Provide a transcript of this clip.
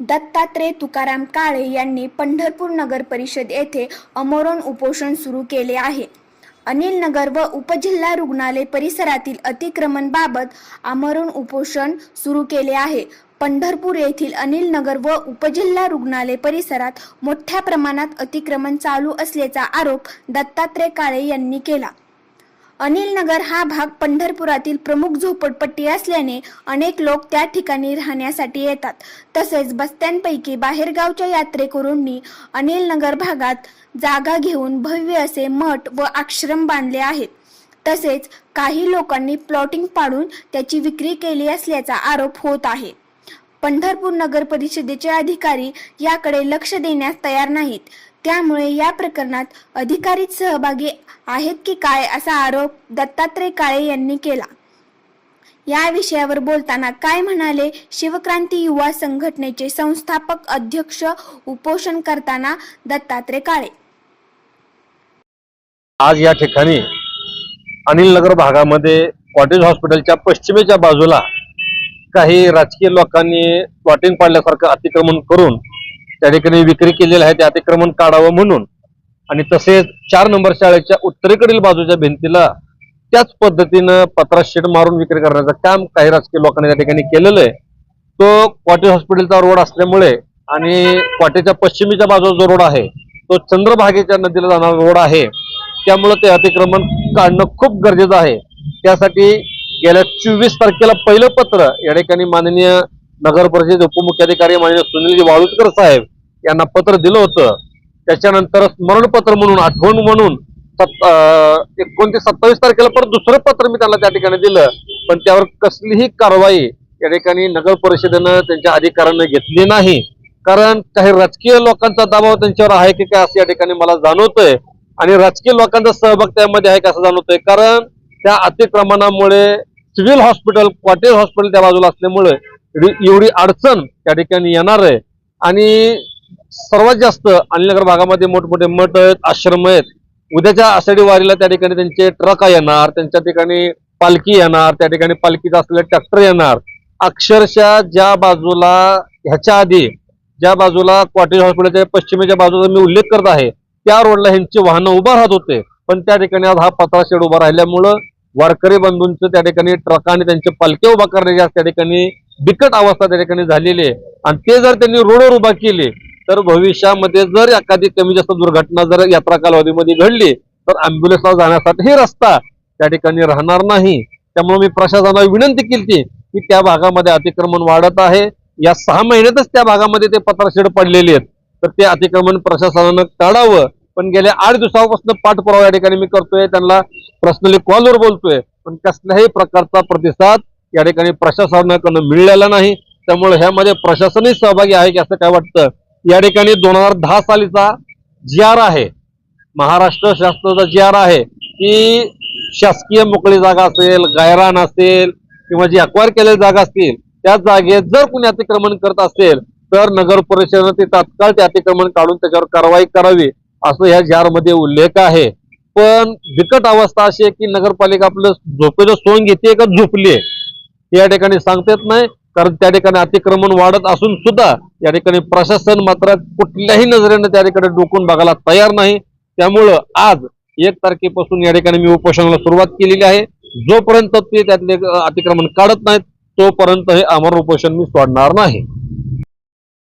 दत्तात्रय तुकाराम काळे यांनी पंढरपूर नगर परिषद येथे अमोरण उपोषण सुरू केले आहे. अनिल नगर व उपजिल्हा रुग्णालय परिसरातील अतिक्रमणबाबत आमरण उपोषण सुरू केले आहे. पंढरपूर येथील अनिल नगर व उपजिल्हा रुग्णालय परिसरात मोठ्या प्रमाणात अतिक्रमण चालू असल्याचा आरोप दत्तात्रय काळे यांनी केला. अनिल नगर हा भाग पंढरपुरातील प्रमुख झोपडपट्टी असल्याने अनेक लोक त्या ठिकाणी राहण्यासाठी येतात. तसेच बस्त्यांपैकी बाहेरगावच्या यात्रेकरूंनी अनिल नगर भागात जागा घेऊन भव्य असे मठ व आश्रम बांधले आहेत. तसेच काही लोकांनी प्लॉटिंग पाडून त्याची विक्री केली असल्याचा आरोप होत आहे. पंढरपूर नगर परिषदेचे अधिकारी याकडे लक्ष देण्यास तयार नाहीत. त्यामुळे या प्रकरणात अधिकारीच सहभागी आहेत की काय असा आरोप दत्तात्रय काळे यांनी केला. या विषयावर बोलताना काय म्हणाले? शिवक्रांती युवा संघटनेचे संस्थापक अध्यक्ष उपोषण करताना दत्तात्रय काळे. आज या ठिकाणी अनिल नगर भागामध्ये कॉटेज हॉस्पिटलच्या पश्चिमेच्या बाजूला काही राजकीय लोकांनी प्लॉटिंग पाडल्यासारखं अतिक्रमण करून त्या ठिकाणी विक्री केलेलं आहे ते अतिक्रमण काढावं म्हणून. आणि तसेच चार नंबर शाळेच्या उत्तरेकडील बाजूच्या भिंतीला त्याच पद्धतीनं पत्रा शेड मारून विक्री करण्याचं काम काही राजकीय लोकांनी त्या ठिकाणी केलेलं आहे. तो कॉटेज हॉस्पिटलचा रोड असल्यामुळे आणि कॉटेजच्या पश्चिमेच्या बाजूला जो रोड आहे तो चंद्रभागेच्या नदीला जाणारा रोड आहे. त्यामुळे ते अतिक्रमण काढणं खूप गरजेचं आहे. त्यासाठी गेल्या चोवीस तारखेला पहिलं पत्र या ठिकाणी माननीय नगर परिषद उपमुख्याधिकारी माननीय सुनीलजी वाळुसकर साहेब यांना पत्र दिलं होतं. त्याच्यानंतर स्मरणपत्र म्हणून आठवण म्हणून सत् एकोणतीस सत्तावीस तारखेला परत दुसरं पत्र मी त्यांना त्या ठिकाणी दिलं. पण त्यावर कसलीही कारवाई या ठिकाणी नगर परिषदेनं त्यांच्या अधिकाऱ्यांना घेतली नाही. कारण काही राजकीय लोकांचा दबाव त्यांच्यावर आहे की काय असं या ठिकाणी मला जाणवतंय. आणि राजकीय लोकांचा सहभाग त्यामध्ये आहे का असं जाणवतंय. कारण त्या अतिक्रमणामुळे सिव्हिल हॉस्पिटल कॉटेज हॉस्पिटल त्या बाजूला असल्यामुळे एवढी- अडचण त्या ठिकाणी येणार आहे. आणि सर्वात जास्त अनिलनगर भागामध्ये मोठमोठे मठ आहेत आश्रम आहेत. उद्याच्या आषाढी वारीला त्या ठिकाणी त्यांचे ट्रक येणार त्यांच्या ठिकाणी पालखी येणार त्या ठिकाणी पालखीचा असलेले ट्रॅक्टर येणार. अक्षरशः ज्या बाजूला ह्याच्या आधी ज्या बाजूला क्वाटेज हॉस्पिटलच्या पश्चिमेच्या बाजूचा मी उल्लेख करत आहे त्या रोडला ह्यांची वाहनं उभा राहत होते. पण त्या ठिकाणी आज हा पत्रा शेड उभा राहिल्यामुळं वारकरी बंधूंचं त्या ठिकाणी ट्रकाने त्यांचे पालख्या उभा करण्याची आज त्या ठिकाणी बिकट अवस्था त्या ठिकाणी झालेली आहे. आणि ते जर त्यांनी रोडवर उभा केले तर भविष्यामध्ये जर एखादी कमी जास्त दुर्घटना जर यात्रा कालावधीमध्ये घडली तर अँब्युलन्सला जाण्यासाठी हे रस्ता त्या ठिकाणी राहणार नाही. त्यामुळे मी प्रशासनाला विनंती केली की त्या भागामध्ये अतिक्रमण वाढत आहे. या सहा महिन्यातच त्या भागामध्ये ते पत्राशेड पडलेले आहेत. तर ते अतिक्रमण प्रशासनानं काढावं. पण गेल्या आठ दिवसापासून पाठपुरावा या ठिकाणी मी करतोय त्यांना पर्सनली कॉलवर बोलतोय. पण कसल्याही प्रकारचा प्रतिसाद या ठिकाणी प्रशासनाकडनं मिळालेला नाही. त्यामुळे ह्यामध्ये प्रशासनही सहभागी आहे की असं काय वाटतं? या ठिकाणी दोन हजार दहा सालीचा जी आर आहे महाराष्ट्र शासनाचा जी आर आहे की शासकीय मोकळी जागा असेल गायरान असेल किंवा जी अक्वायर केलेली जागा असतील त्या जागेत जर कुणी अतिक्रमण करत असेल तर नगर परिषदेनं ते तात्काळ ते अतिक्रमण काढून त्याच्यावर कारवाई करावी असं ह्या जारमध्ये उल्लेख आहे. पण बिकट अवस्था अशी आहे की नगरपालिका आपलं झोपेचं सोंग घेते का झोपली आहे? या ठिकाणी सांगता येत नाही कारण त्या ठिकाणी अतिक्रमण वाढत असून सुद्धा या ठिकाणी प्रशासन मात्र कुठल्याही नजरेनं त्या ठिकाणी डोकून बघायला तयार नाही. त्यामुळं आज एक तारखेपासून या ठिकाणी मी उपोषणाला सुरुवात केलेली आहे. जोपर्यंत ते त्यातले अतिक्रमण काढत नाहीत तोपर्यंत हे अमर उपोषण मी सोडणार नाही.